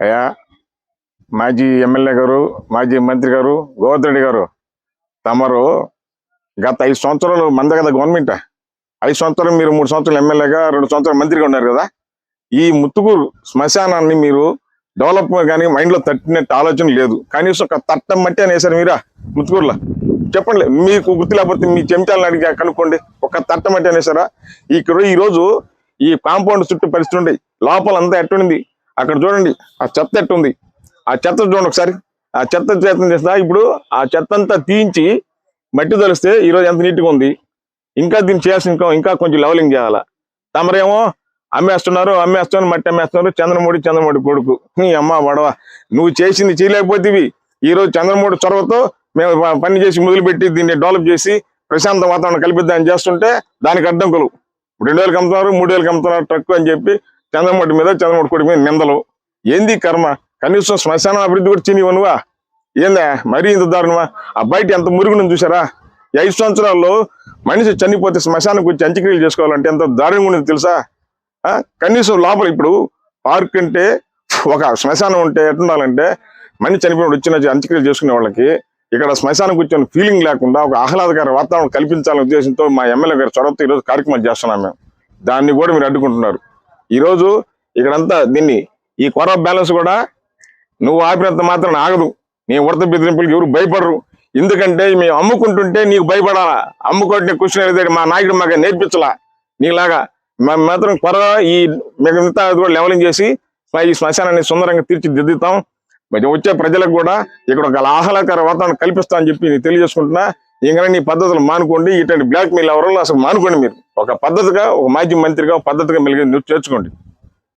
అయ్యా మాజీ ఎమ్మెల్యే గారు మాజీ మంత్రి గారు గోవర్ధన్ గారు తమరు గత ఐదు సంవత్సరాలు మంద కదా గవర్నమెంట్. ఐదు సంవత్సరాలు మీరు మూడు సంవత్సరాలు ఎమ్మెల్యేగా రెండు సంవత్సరాలు మంత్రిగా ఉన్నారు కదా. ఈ ముత్తుకూరు శ్మశానాన్ని మీరు డెవలప్ కానీ మైండ్లో తట్టినట్టు ఆలోచన లేదు. కనీసం ఒక తట్టం మట్టి అనేసారు మీరా ముత్తుకూరులో? చెప్పండి మీకు గుర్తు లేకపోతే మీ చెంచాలను అడిగి కనుక్కోండి. ఒక తట్టం మట్టి అనేసారా ఇక్కడ ఈ రోజు ఈ కాంపౌండ్ చుట్టూ పరిస్థితి ఉండే లోపల అంతా ఎట్టుంది అక్కడ చూడండి ఆ చెత్త ఎట్టుంది? ఆ చెత్త చూడండి ఒకసారి. ఆ చెత్త చేతం చేస్తా. ఇప్పుడు ఆ చెత్త అంతా తీయించి మట్టి తలిస్తే ఈరోజు ఎంత నీట్గా ఉంది. ఇంకా దీన్ని చేయాల్సిన ఇంకా ఇంకా కొంచెం లెవలింగ్ చేయాలా. తమరేమో అమ్మేస్తున్నారు అమ్మేస్తున్నారు మట్టి అమ్మేస్తున్నారు. చంద్రమూడి చంద్రమూడి కొడుకు. నీ అమ్మ వడవ. నువ్వు చేసింది చేయలేకపోతేవి ఈ రోజు చంద్రమూడి చొరవతో మేము పని చేసి మొదలుపెట్టి దీన్ని డెవలప్ చేసి ప్రశాంత వాతావరణం కల్పిద్దామని చేస్తుంటే దానికి అడ్డంకులు. రెండు వేలకు అమ్ముతున్నారు మూడు వేలకు అమ్ముతున్నారు ట్రక్ అని చెప్పి చంద్రమూడి మీద చంద్రమూడి కొడుకు మీద నిందలు. ఏంది కర్మ? కనీసం శ్మశాన అభివృద్ధి కూడా చినివనువా ఏందా? మరీ ఇంత దారుణమా? ఆ బయట ఎంత మురుగును చూసారా ఐదు సంవత్సరాల్లో మనిషి చనిపోతే శ్మశానికి వచ్చి అంత్యక్రియలు చేసుకోవాలంటే ఎంత దారుణంగా ఉండేది తెలుసా? ఆ? కనీసం లోపల ఇప్పుడు పార్క్ అంటే ఒక శ్మశానం ఉంటే ఎట్లుండాలంటే మనిషి చనిపోయినప్పుడు వచ్చిన అంత్యక్రియలు చేసుకునే వాళ్ళకి ఇక్కడ శ్మశానం కూర్చొని ఫీలింగ్ లేకుండా ఒక ఆహ్లాదకర వాతావరణం కల్పించాలనే ఉద్దేశంతో మా ఎమ్మెల్యే గారు చొరవతో ఈరోజు కార్యక్రమం చేస్తున్నాం మేము. దాన్ని కూడా మీరు అడ్డుకుంటున్నారు. ఈరోజు ఇక్కడంతా దీన్ని ఈ కొర బ్యాలెన్స్ కూడా నువ్వు ఆపినంత మాత్రం ఆగదు. నీ ఉడత బెదిరింపులకు ఎవరు భయపడరు. ఎందుకంటే మేము అమ్ముకుంటుంటే నీకు భయపడాలా? అమ్ముకుంటే కూర్చునే మా నాయకుడు మాకు నేర్పించలా? నీలాగా మేము మాత్రం కొర ఈ మిగతా కూడా లెవలింగ్ చేసి ఈ శ్మశానాన్ని సుందరంగా తీర్చిదిద్దుతాం. మరి వచ్చే ప్రజలకు కూడా ఇక్కడ ఒక ఆహ్లాదకర వాతావరణం కల్పిస్తామని చెప్పి నేను తెలియజేసుకుంటున్నా. ఇంకా నీ పద్ధతులు మానుకోండి ఇటువంటి బ్లాక్మెయిల్ ఎవరో అసలు మానుకోండి మీరు. ఒక పద్ధతిగా ఒక మాజీ మంత్రిగా ఒక పద్ధతిగా మెలిగి చేర్చుకోండి